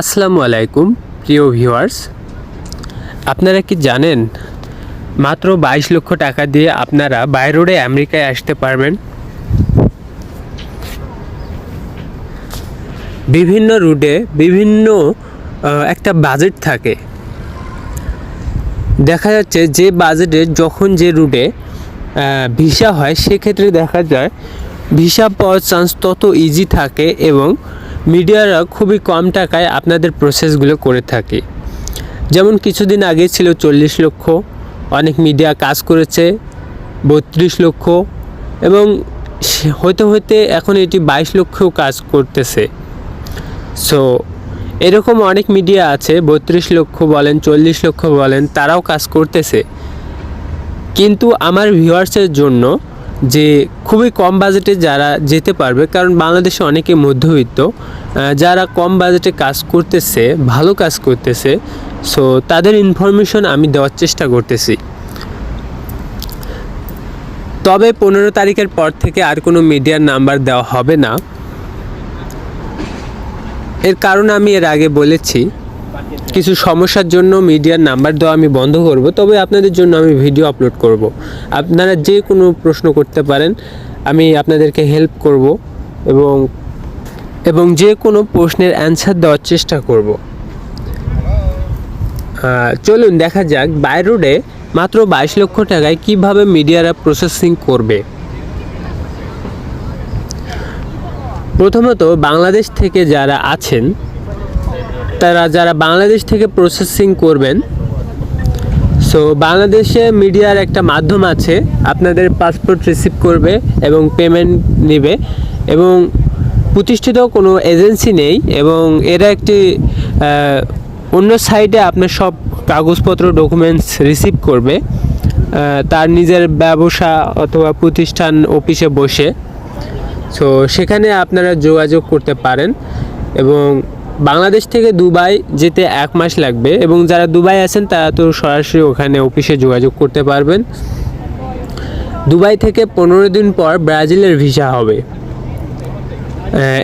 আসসালামু আলাইকুম, প্রিয় ভিউয়ার্স। আপনারা কি জানেন, মাত্র বাইশ লক্ষ টাকা দিয়ে আপনারা বাই রোডে আমেরিকায় আসতে পারবেন? বিভিন্ন রুটে বিভিন্ন একটা বাজেট থাকে। দেখা যাচ্ছে যে বাজেটে যখন যে রুটে ভিসা হয়, সেক্ষেত্রে দেখা যায়, ভিসা পাওয়ার চান্স তত ইজি থাকে এবং মিডিয়ারা খুবই কম টাকায় আপনাদের প্রসেসগুলো করে থাকে। যেমন কিছুদিন আগে ছিল চল্লিশ লক্ষ, অনেক মিডিয়া কাজ করেছে বত্রিশ লক্ষ এবং হতে হতে এখন এটি বাইশ লক্ষও কাজ করতেছে। সো এরকম অনেক মিডিয়া আছে, বত্রিশ লক্ষ বলেন, চল্লিশ লক্ষ বলেন, তারাও কাজ করতেছে। কিন্তু আমার ভিউয়ার্সের জন্য যে খুবই কম বাজেটে যারা যেতে পারবে, কারণ বাংলাদেশে অনেকে মধ্যবিত্ত যারা কম বাজেটে কাজ করতেছে, ভালো কাজ করতেছে সো তাদের ইনফরমেশন আমি দেওয়ার চেষ্টা করতেছি। তবে পনেরো তারিখের পর থেকে আর কোনো মিডিয়ার নাম্বার দেওয়া হবে না। এর কারণ আমি এর আগে বলেছি কিছু সমস্যার জন্য মিডিয়ার নাম্বার দেওয়া আমি বন্ধ করব, তবে আপনাদের জন্য আমি ভিডিও আপলোড করব। আপনারা যে কোনো প্রশ্ন করতে পারেন, আমি আপনাদেরকে হেল্প করব এবং এবং যে কোনো প্রশ্নের অ্যান্সার দেওয়ার চেষ্টা করব। চলুন দেখা যাক বাই রোডে মাত্র বাইশ লক্ষ টাকায় কীভাবে মিডিয়ারা প্রসেসিং করবে। প্রথমত, বাংলাদেশ থেকে যারা আছেন তারা যারা বাংলাদেশ থেকে প্রসেসিং করবেন সো বাংলাদেশে মিডিয়ার একটা মাধ্যম আছে, আপনাদের পাসপোর্ট রিসিভ করবে এবং পেমেন্ট নেবে, এবং প্রতিষ্ঠিত কোনো এজেন্সি নেই, এবং এরা একটি অন্য সাইডে আপনার সব কাগজপত্র ডকুমেন্টস রিসিভ করবে তার নিজের ব্যবসা অথবা প্রতিষ্ঠান অফিসে বসে সো সেখানে আপনারা যোগাযোগ করতে পারেন, এবং বাংলাদেশ থেকে দুবাই যেতে এক মাস লাগবে এবং যারা দুবাই আছেন, তারা তো সরাসরি ওখানে অফিসে যোগাযোগ করতে পারবেন। দুবাই থেকে পনেরো দিন পর ব্রাজিলের ভিসা হবে।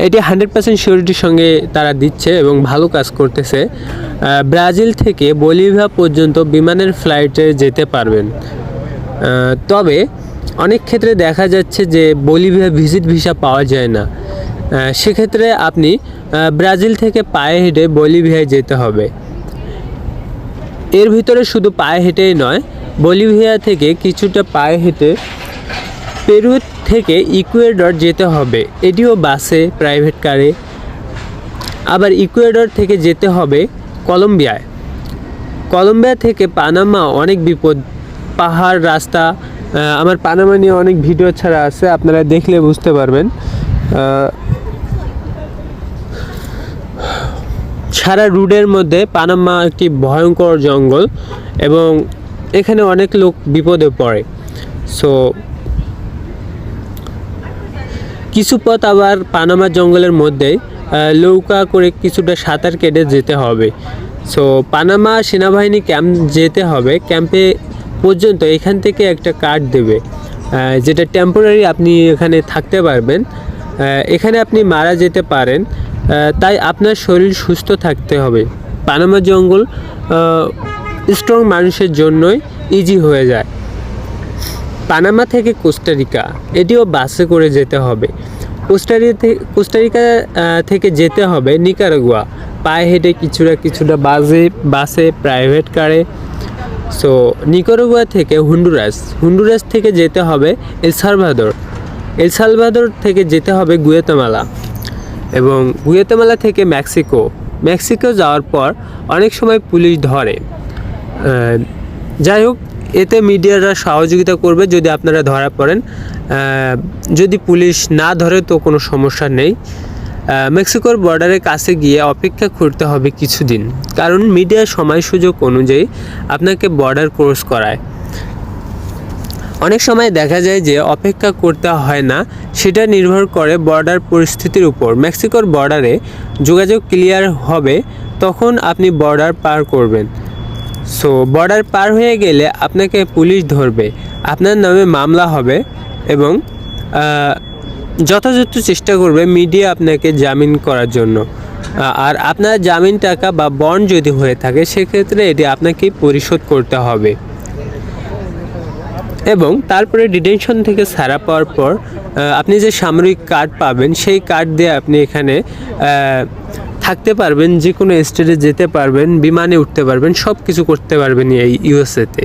এটি হান্ড্রেড পার্সেন্ট সিওরিটির সঙ্গে তারা দিচ্ছে এবং ভালো কাজ করতেছে। ব্রাজিল থেকে বলিভিয়া পর্যন্ত বিমানের ফ্লাইটে যেতে পারবেন। তবে অনেক ক্ষেত্রে দেখা যাচ্ছে যে বলিভিয়া ভিজিট ভিসা পাওয়া যায় না। সেক্ষেত্রে আপনি ব্রাজিল থেকে পায়ে হেঁটে বলিভিয়ায় যেতে হবে। এর ভিতরে শুধু পায়ে হেঁটেই নয়, বলিভিয়া থেকে কিছুটা পায়ে হেঁটে পেরু থেকে ইকুয়েডর যেতে হবে। এটিও বাসে, প্রাইভেট কারে। আবার ইকুয়েডর থেকে যেতে হবে কলম্বিয়ায়। কলম্বিয়া থেকে পানামা অনেক বিপদ, পাহাড়, রাস্তা আমার পানামা নিয়ে অনেক ভিডিও ছাড়া আছে, আপনারা দেখলে বুঝতে পারবেন। সারা রুডের মধ্যে পানামা একটি ভয়ঙ্কর জঙ্গল এবং এখানে অনেক লোক বিপদে পড়ে। সো কিছু পথ আবার পানামা জঙ্গলের মধ্যে নৌকা করে কিছুটা সাঁতার কেটে যেতে হবে। সো পানামা সেনাবাহিনী ক্যাম্প যেতে হবে। ক্যাম্পে পর্যন্ত এখান থেকে একটা কার্ড দেবে যেটা টেম্পোরারি আপনি এখানে থাকতে পারবেন। এখানে আপনি মারা যেতে পারেন। তাই আপনার শরীর সুস্থ থাকতে হবে। পানামা জঙ্গল স্ট্রং মানুষের জন্যই ইজি হয়ে যায়। পানামা থেকে কোস্টারিকা, এটিও বাসে করে যেতে হবে। কোস্টারিকা থেকে কোস্টারিকা থেকে যেতে হবে নিকারাগুয়া। পায়ে হেঁটে কিছুটা কিছুটা বাসে বাসে প্রাইভেট কারে সো নিকারাগুয়া থেকে হুন্ডুরাস হুন্ডুরাস থেকে যেতে হবে এল সালভাদর। এল থেকে যেতে হবে গুয়েতামালা। এবং গুয়েতামালা থেকে মেক্সিকো। মেক্সিকো যাওয়ার পর অনেক সময় পুলিশ ধরে। যাই হোক, এতে মিডিয়ারা সহযোগিতা করবে যদি আপনারা ধরা পড়েন। যদি পুলিশ না ধরে তো কোনো সমস্যা নেই। মেক্সিকোর বর্ডারের কাছে গিয়ে অপেক্ষা করতে হবে কিছুদিন। কারণ মিডিয়ার সময় সুযোগ অনুযায়ী আপনাকে বর্ডার ক্রস করায়। অনেক সময় দেখা যায় যে অপেক্ষা করতে হয় না, সেটা নির্ভর করে বর্ডার পরিস্থিতির উপর। মেক্সিকোর বর্ডারে যোগাযোগ ক্লিয়ার হবে তখন আপনি বর্ডার পার করবেন। সো বর্ডার পার হয়ে গেলে আপনাকে পুলিশ ধরবে। আপনার নামে মামলা হবে এবং যথাযথ চেষ্টা করবে মিডিয়া আপনাকে জামিন করার জন্য। আর আপনার জামিন টাকা বা বন্ড যদি হয়ে থাকে, সেক্ষেত্রে এটি আপনাকেই পরিশোধ করতে হবে। এবং তারপরে ডিটেনশন থেকে ছাড়া পাওয়ার পর আপনি যে সামরিক কার্ড পাবেন, সেই কার্ড দিয়ে আপনি এখানে থাকতে পারবেন, যে কোনো স্টেটে যেতে পারবেন, বিমানে উঠতে পারবেন সব কিছু করতে পারবেন এই ইউএসএতে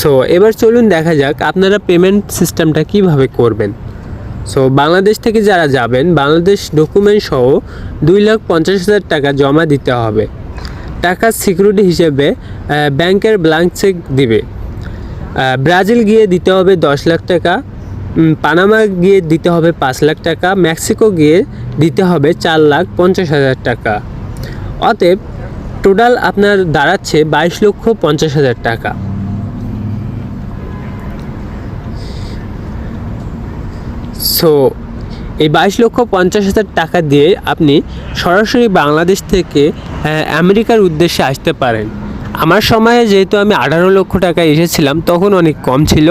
সো এবার চলুন দেখা যাক আপনারা পেমেন্ট সিস্টেমটা কীভাবে করবেন। সো বাংলাদেশ থেকে যারা যাবেন, বাংলাদেশ ডকুমেন্ট সহ দুই লাখ পঞ্চাশ হাজার টাকা জমা দিতে হবে। টাকার সিকিউরিটি হিসেবে ব্যাংকের ব্ল্যাঙ্ক চেক দিবে। ব্রাজিল গিয়ে দিতে হবে দশ লাখ টাকা পানামা গিয়ে দিতে হবে পাঁচ লাখ টাকা, মেক্সিকো গিয়ে দিতে হবে চার লাখ পঞ্চাশ হাজার টাকা। অতএব টোটাল আপনার দাঁড়াচ্ছে বাইশ লক্ষ পঞ্চাশ হাজার টাকা। সো এই বাইশ লক্ষ পঞ্চাশ হাজার টাকা দিয়ে আপনি সরাসরি বাংলাদেশ থেকে আমেরিকার উদ্দেশ্যে আসতে পারেন। আমার সময়ে যেহেতু আমি আঠারো লক্ষ টাকা এসেছিলাম, তখন অনেক কম ছিল।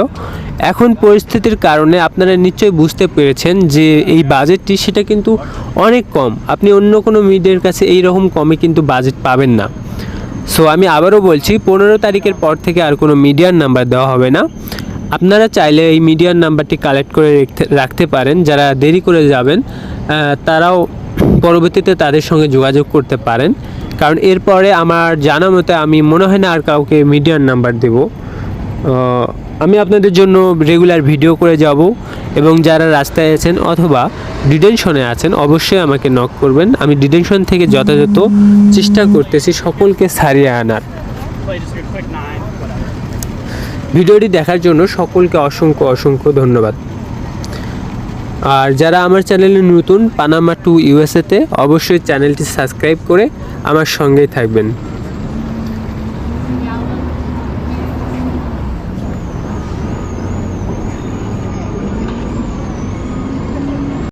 এখন পরিস্থিতির কারণে আপনারা নিশ্চয়ই বুঝতে পেরেছেন যে এই বাজেটটি, সেটা কিন্তু অনেক কম। আপনি অন্য কোনো মিডিয়ার কাছে এই রকম কমে কিন্তু বাজেট পাবেন না। সো আমি আবারও বলছি, পনেরো তারিখের পর থেকে আর কোনো মিডিয়ার নাম্বার দেওয়া হবে না। আপনারা চাইলে এই মিডিয়ার নাম্বারটি কালেক্ট করে রেখতে পারেন, যারা দেরি করে যাবেন তারাও পরবর্তীতে তাদের সঙ্গে যোগাযোগ করতে পারেন। কারণ এরপরে আমার জানা মতে আমি মনে হয় না আর কাউকে মিডিয়ার নাম্বার দেব। আমি আপনাদের জন্য রেগুলার ভিডিও করে যাব এবং যারা রাস্তায় আছেন অথবা ডিটেনশনে আছেন, অবশ্যই আমাকে নক করবেন। আমি ডিটেনশন থেকে যথাযথ চেষ্টা করতেছি সকলকে সারিয়ে আনার। ভিডিওটি দেখার জন্য সকলকে অসংখ্য অসংখ্য ধন্যবাদ। আর যারা আমার চ্যানেলে নতুন পানামা টু ইউএসএতে অবশ্যই চ্যানেলটি সাবস্ক্রাইব করে আমার সঙ্গেই থাকবেন।